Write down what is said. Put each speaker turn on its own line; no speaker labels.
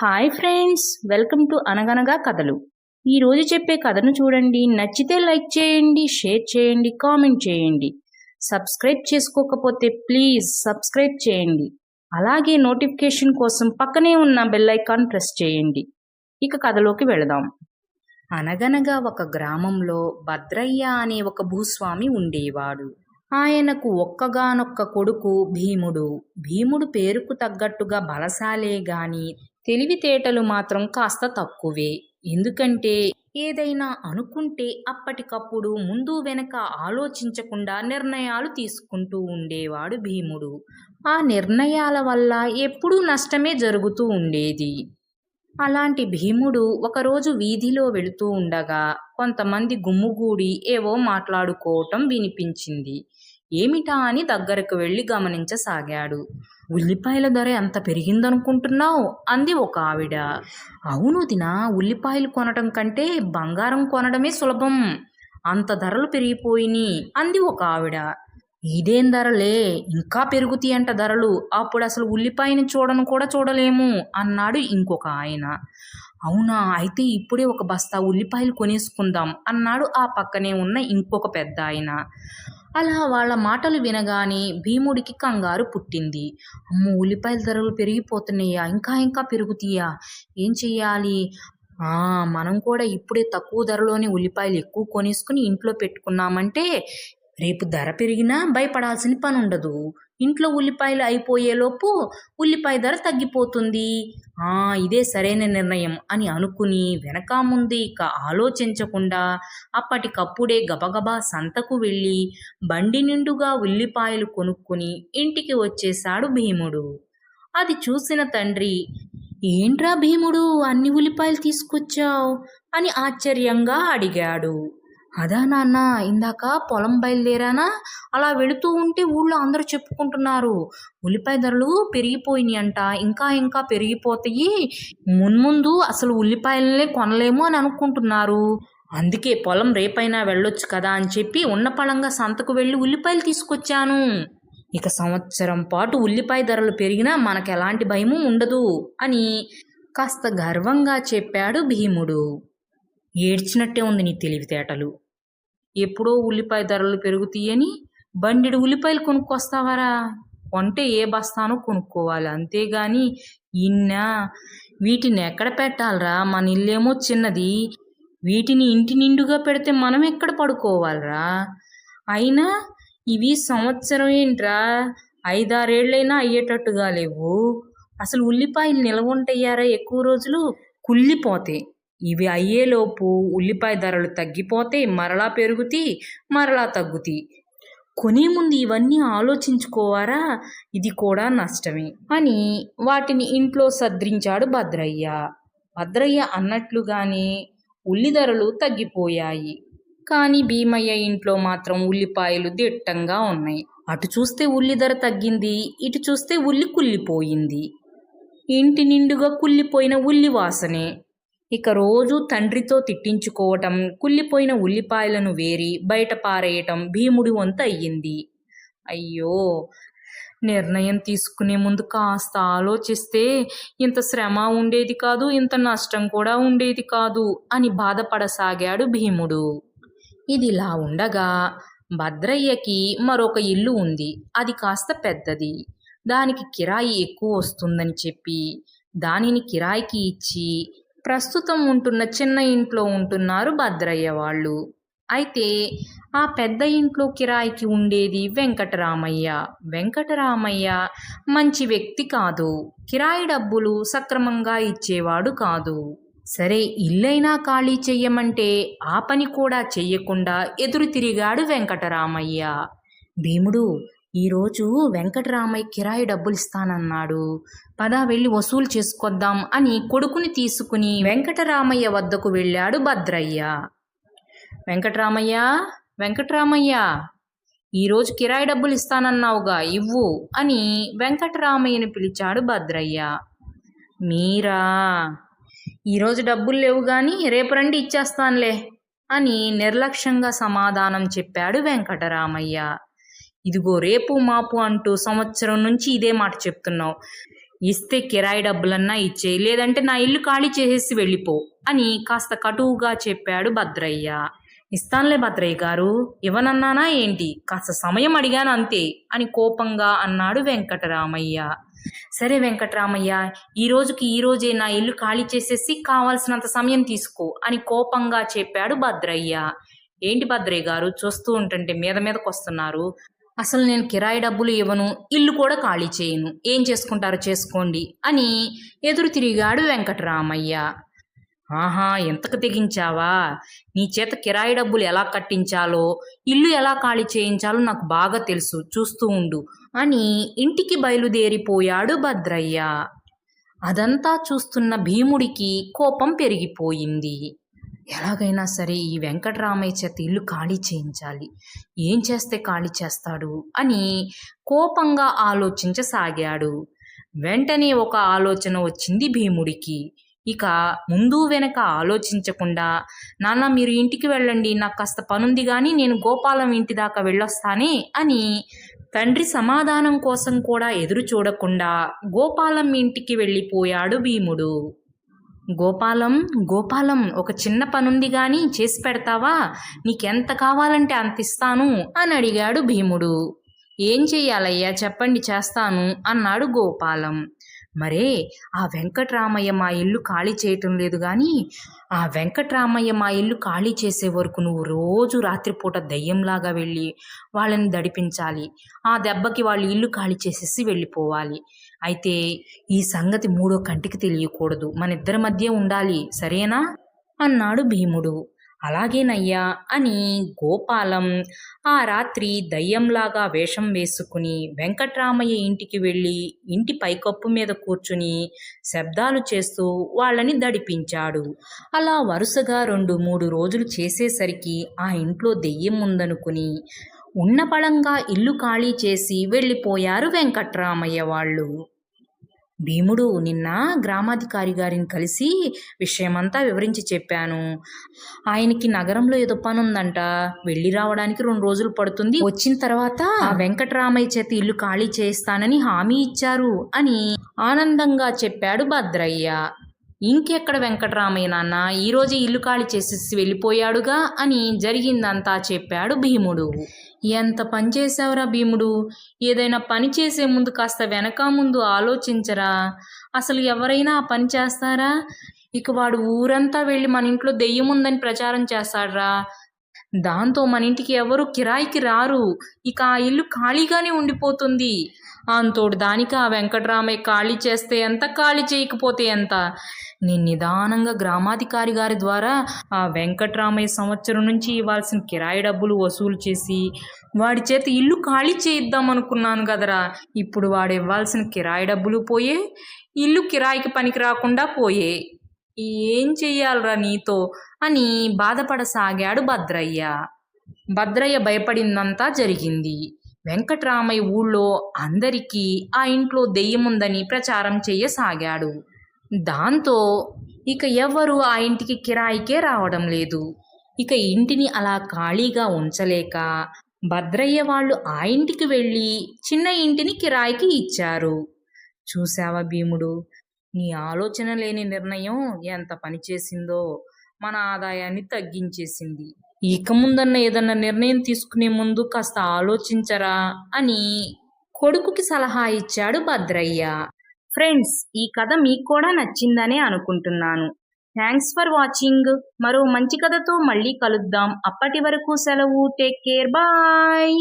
Hi friends welcome to అనగనగా కథలు ఈరోజు చెప్పే కథను చూడండి. నచ్చితే లైక్ చేయండి షేర్ చేయండి కామెంట్ చేయండి. సబ్స్క్రైబ్ చేసుకోకపోతే ప్లీజ్ సబ్స్క్రైబ్ చేయండి. అలాగే నోటిఫికేషన్ కోసం పక్కనే ఉన్న బెల్ ఐకాన్ ప్రెస్ చేయండి. ఇక కథలోకి వెళదాం. అనగనగా ఒక గ్రామంలో భద్రయ్య అనే ఒక భూస్వామి ఉండేవాడు. ఆయనకు ఒక్కగానొక్క కొడుకు భీముడు. భీముడు పేరుకు తగ్గట్టుగా బలశాలే గాని తెలివితేటలు మాత్రం కాస్త తక్కువే. ఎందుకంటే ఏదైనా అనుకుంటే అప్పటికప్పుడు ముందు వెనక ఆలోచించకుండా నిర్ణయాలు తీసుకుంటూ ఉండేవాడు భీముడు. ఆ నిర్ణయాల వల్ల ఎప్పుడూ నష్టమే జరుగుతూ ఉండేది. అలాంటి భీముడు ఒకరోజు వీధిలో వెళుతూ ఉండగా కొంతమంది గుమ్ముగూడి ఏవో మాట్లాడుకోవటం వినిపించింది. ఏమిటా అని దగ్గరకు వెళ్ళి గమనించసాగాడు. ఉల్లిపాయల ధర ఎంత పెరిగిందనుకుంటున్నావు? అంది ఒక ఆవిడ. అవును దినా ఉల్లిపాయలు కొనటం కంటే బంగారం కొనడమే సులభం. అంత ధరలు పెరిగిపోయినాయి అంది ఒక ఆవిడ. ఇదేం ధరలే ఇంకా పెరుగుతాయి అంట ధరలు. అప్పుడు అసలు ఉల్లిపాయని చూడను కూడా చూడలేము అన్నాడు ఇంకొక ఆయన. అవునా అయితే ఇప్పుడే ఒక బస్తా ఉల్లిపాయలు కొనేసుకుందాం అన్నాడు ఆ పక్కనే ఉన్న ఇంకొక పెద్ద ఆయన. అలా వాళ్ళ మాటలు వినగానే భీముడికి కంగారు పుట్టింది. అమ్మో ఉల్లిపాయల ధరలు పెరిగిపోతున్నాయా ఇంకా ఇంకా పెరుగుతాయా? ఏం చెయ్యాలి? మనం కూడా ఇప్పుడే తక్కువ ధరలోనే ఉల్లిపాయలు ఎక్కువ కొనేసుకుని ఇంట్లో పెట్టుకున్నామంటే రేపు ధర పెరిగినా భయపడాల్సిన పని ఉండదు ఇంట్లో ఉల్లిపాయలు అయిపోయేలోపు ఉల్లిపాయ ధర తగ్గిపోతుంది. ఆ ఇదే సరైన నిర్ణయం అని అనుకుని వెనక ముందు ఇక ఆలోచించకుండా అప్పటికప్పుడే గబగబా సంతకు వెళ్ళి బండి నిండుగా ఉల్లిపాయలు కొనుక్కుని ఇంటికి వచ్చేశాడు భీముడు. అది చూసిన తండ్రి ఏంట్రా భీముడు అన్ని ఉల్లిపాయలు తీసుకొచ్చావు? అని ఆశ్చర్యంగా అడిగాడు. అదా నాన్న ఇందాక పొలం బయలుదేరానా? అలా వెళుతూ ఉంటే ఊళ్ళో అందరూ చెప్పుకుంటున్నారు. ఉల్లిపాయ ధరలు పెరిగిపోయినాయి అంట ఇంకా ఇంకా పెరిగిపోతాయి. మున్ముందు అసలు ఉల్లిపాయలనే కొనలేము అని అనుకుంటున్నారు. అందుకే పొలం రేపైనా వెళ్ళొచ్చు కదా అని చెప్పి ఉన్న పళంగా సంతకు వెళ్ళి ఉల్లిపాయలు తీసుకొచ్చాను. ఇక సంవత్సరం పాటు ఉల్లిపాయ ధరలు పెరిగినా మనకు ఎలాంటి భయము ఉండదు అని కాస్త గర్వంగా చెప్పాడు భీముడు. ఏడ్చినట్టే ఉంది నీ తెలివితేటలు. ఎప్పుడో ఉల్లిపాయ ధరలు పెరుగుతాయని బండిడు ఉల్లిపాయలు కొనుక్కొస్తావారా? కొంటే ఏ బస్తానో కొనుక్కోవాలి. అంతేగాని ఇన్న వీటిని ఎక్కడ పెట్టాలరా? మన ఇల్లేమో చిన్నది. వీటిని ఇంటి నిండుగా పెడితే మనం ఎక్కడ పడుకోవాలరా? అయినా ఇవి సంవత్సరం ఏంట్రా? ఐదారేళ్ళైనా అయ్యేటట్టుగా లేవు. అసలు ఉల్లిపాయలు నిల్వ ఉంటాయారా? ఎక్కువ రోజులు కుళ్ళిపోతాయి ఇవి అయ్యేలోపు ఉల్లిపాయ ధరలు తగ్గిపోతే మరలా పెరుగుతాయి మరలా తగ్గుతాయి కొనే ముందు ఇవన్నీ ఆలోచించుకోవారా? ఇది కూడా నష్టమే అని వాటిని ఇంట్లో సద్రించాడు భద్రయ్య. భద్రయ్య అన్నట్లుగానే ఉల్లి ధరలు తగ్గిపోయాయి. కానీ భీమయ్య ఇంట్లో మాత్రం ఉల్లిపాయలు దిట్టంగా ఉన్నాయి. అటు చూస్తే ఉల్లి ధర తగ్గింది ఇటు చూస్తే ఉల్లి కుళ్ళిపోయింది. ఇంటి నిండుగా కుళ్ళిపోయిన ఉల్లి వాసనే ఇక రోజు తండ్రితో తిట్టించుకోవటం కుళ్ళిపోయిన ఉల్లిపాయలను వేరి బయట పారేయటం భీముడి వంతు అయ్యింది. అయ్యో! నిర్ణయం తీసుకునే ముందు కాస్త ఆలోచిస్తే ఇంత శ్రమ ఉండేది కాదు ఇంత నష్టం కూడా ఉండేది కాదు అని బాధపడసాగాడు భీముడు. ఇదిలా ఉండగా భద్రయ్యకి మరొక ఇల్లు ఉంది. అది కాస్త పెద్దది. దానికి కిరాయి ఎక్కువ వస్తుందని చెప్పి దానిని కిరాయికి ఇచ్చి ప్రస్తుతం ఉంటున్న చిన్న ఇంట్లో ఉంటున్నారు భద్రయ్య వాళ్ళు. అయితే ఆ పెద్ద ఇంట్లో కిరాయికి ఉండేది వెంకటరామయ్య. వెంకటరామయ్య మంచి వ్యక్తి కాదు. కిరాయి డబ్బులు సక్రమంగా ఇచ్చేవాడు కాదు. సరే ఇల్లైనా ఖాళీ చెయ్యమంటే ఆ పని కూడా చెయ్యకుండా ఎదురు తిరిగాడు వెంకటరామయ్య. భీముడు ఈరోజు వెంకటరామయ్య కిరాయి డబ్బులు ఇస్తానన్నాడు పద వెళ్ళి వసూలు చేసుకొద్దాం అని కొడుకుని తీసుకుని వెంకటరామయ్య వద్దకు వెళ్ళాడు భద్రయ్య. వెంకటరామయ్య వెంకటరామయ్య ఈరోజు కిరాయి డబ్బులు ఇస్తానన్నావుగా ఇవ్వు అని వెంకటరామయ్యని పిలిచాడు భద్రయ్య. మీరా ఈరోజు డబ్బులు లేవు కానీ రేపు రండి ఇచ్చేస్తానులే అని నిర్లక్ష్యంగా సమాధానం చెప్పాడు వెంకటరామయ్య. ఇదిగో రేపు మాపు అంటూ సంవత్సరం నుంచి ఇదే మాట చెప్తున్నావు. ఇస్తే కిరాయి డబ్బులన్నా ఇచ్చేయి లేదంటే నా ఇల్లు ఖాళీ చేసేసి వెళ్ళిపో అని కాస్త కటువుగా చెప్పాడు భద్రయ్య. ఇస్తానులే భద్రయ్య గారు ఇవ్వనన్నానా ఏంటి? కాస్త సమయం అడిగాను అంతే అని కోపంగా అన్నాడు వెంకటరామయ్య. సరే వెంకటరామయ్య ఈ రోజుకి ఈ రోజే నా ఇల్లు ఖాళీ చేసేసి కావాల్సినంత సమయం తీసుకో అని కోపంగా చెప్పాడు భద్రయ్య. ఏంటి భద్రయ్య గారు చూస్తూ ఉంటుంటే మీద మీదకి వస్తున్నారు అసలు నేను కిరాయి డబ్బులు ఇవ్వను ఇల్లు కూడా ఖాళీ చేయను ఏం చేసుకుంటారో చేసుకోండి అని ఎదురు తిరిగాడు వెంకటరామయ్య. ఆహా ఎంతకు తెగించావా? నీ చేత కిరాయి డబ్బులు ఎలా కట్టించాలో ఇల్లు ఎలా ఖాళీ చేయించాలో నాకు బాగా తెలుసు చూస్తూ ఉండు అని ఇంటికి బయలుదేరిపోయాడు భద్రయ్య. అదంతా చూస్తున్న భీముడికి కోపం పెరిగిపోయింది. ఎలాగైనా సరే ఈ వెంకటరామయ్య చేత ఇల్లు ఖాళీ చేయించాలి. ఏం చేస్తే ఖాళీ చేస్తాడు? అని కోపంగా ఆలోచించసాగాడు. వెంటనే ఒక ఆలోచన వచ్చింది భీముడికి. ఇక ముందు వెనక ఆలోచించకుండా నాన్న మీరు ఇంటికి వెళ్ళండి నాకు కాస్త పనుంది కానీ నేను గోపాలం ఇంటి దాకా వెళ్ళొస్తానే అని తండ్రి సమాధానం కోసం కూడా ఎదురు చూడకుండా గోపాలం ఇంటికి వెళ్ళిపోయాడు భీముడు. గోపాలం గోపాలం ఒక చిన్న పనుంది గాని చేసి పెడతావా? నీకెంత కావాలంటే అంత ఇస్తాను అని అడిగాడు భీముడు. ఏం చెయ్యాలయ్యా? చెప్పండి చేస్తాను అన్నాడు గోపాలం. మరే ఆ వెంకట్రామయ్య మా ఇల్లు ఖాళీ చేయటం లేదు కానీ ఆ వెంకట్రామయ్య మా ఇల్లు ఖాళీ చేసే వరకు నువ్వు రోజు రాత్రిపూట దయ్యంలాగా వెళ్ళి వాళ్ళని దడిపించాలి. ఆ దెబ్బకి వాళ్ళు ఇల్లు ఖాళీ చేసేసి వెళ్ళిపోవాలి. అయితే ఈ సంగతి మూడో కంటికి తెలియకూడదు. మన ఇద్దరి మధ్య ఉండాలి సరేనా? అన్నాడు భీముడు. అలాగేనయ్యా అని గోపాలం ఆ రాత్రి దయ్యంలాగా వేషం వేసుకుని వెంకట్రామయ్య ఇంటికి వెళ్ళి ఇంటి పైకప్పు మీద కూర్చుని శబ్దాలు చేస్తూ వాళ్ళని దడిపించాడు. అలా వరుసగా రెండు మూడు రోజులు చేసేసరికి ఆ ఇంట్లో దెయ్యం ఉందనుకుని ఉన్న పళంగా ఇల్లు ఖాళీ చేసి వెళ్ళిపోయారు వెంకట్రామయ్య వాళ్ళు. భీముడు నిన్న గ్రామాధికారి గారిని కలిసి విషయమంతా వివరించి చెప్పాను. ఆయనకి నగరంలో ఏదో పనుందంట. ఉందంట వెళ్ళి రావడానికి రెండు రోజులు పడుతుంది. వచ్చిన తర్వాత ఆ వెంకటరామయ్య చేతి ఇల్లు ఖాళీ చేస్తానని హామీ ఇచ్చారు అని ఆనందంగా చెప్పాడు భద్రయ్య. ఇంకెక్కడ వెంకటరామయ్య నాన్న? ఈరోజు ఇల్లు ఖాళీ చేసేసి వెళ్ళిపోయాడుగా అని జరిగిందంతా చెప్పాడు భీముడు. ఎంత పని చేసావురా భీముడు? ఏదైనా పని చేసే ముందు కాస్త వెనక ముందు ఆలోచించరా? అసలు ఎవరైనా ఆ పని చేస్తారా? ఇక వాడు ఊరంతా వెళ్ళి మన ఇంట్లో దెయ్యం ఉందని ప్రచారం చేస్తాడ్రా. దాంతో మన ఇంటికి ఎవరు కిరాయికి రారు. ఇక ఆ ఇల్లు ఖాళీగానే ఉండిపోతుంది. అంతోడు దానికి ఆ వెంకటరామయ్య ఖాళీ చేస్తే ఎంత ఖాళీ చేయకపోతే ఎంత? నేను నిదానంగా గ్రామాధికారి గారి ద్వారా ఆ వెంకటరామయ్య సంవత్సరం నుంచి ఇవ్వాల్సిన కిరాయి డబ్బులు వసూలు చేసి వాడి చేత ఇల్లు ఖాళీ చేయిద్దాం అనుకున్నాను కదరా. ఇప్పుడు వాడు ఇవ్వాల్సిన కిరాయి డబ్బులు పోయే ఇల్లు కిరాయికి పనికి రాకుండా పోయే. ఏం చెయ్యాలరా నీతో? అని బాధపడసాగాడు భద్రయ్య. భద్రయ్య భయపడిందంతా జరిగింది. వెంకట్రామయ్య ఊళ్ళో అందరికీ ఆ ఇంట్లో దెయ్యముందని ప్రచారం చెయ్యసాగాడు. దాంతో ఇక ఎవ్వరూ ఆ ఇంటికి కిరాయికే రావడం లేదు. ఇక ఇంటిని అలా ఖాళీగా ఉంచలేక భద్రయ్య వాళ్ళు ఆ ఇంటికి వెళ్ళి చిన్న ఇంటిని కిరాయికి ఇచ్చారు. చూసావా భీముడు? నీ ఆలోచన లేని నిర్ణయం ఎంత పనిచేసిందో మన ఆదాయాన్ని తగ్గించేసింది. ఇక ముందన్న ఏదన్నా నిర్ణయం తీసుకునే ముందు కాస్త ఆలోచించరా అని కొడుకుకి సలహా ఇచ్చాడు భద్రయ్య. ఫ్రెండ్స్ ఈ కథ మీకు కూడా నచ్చిందనే అనుకుంటున్నాను. Thanks for watching. మరో మంచి కథతో మళ్ళీ కలుద్దాం. అప్పటి వరకు సెలవు. Take care. బాయ్.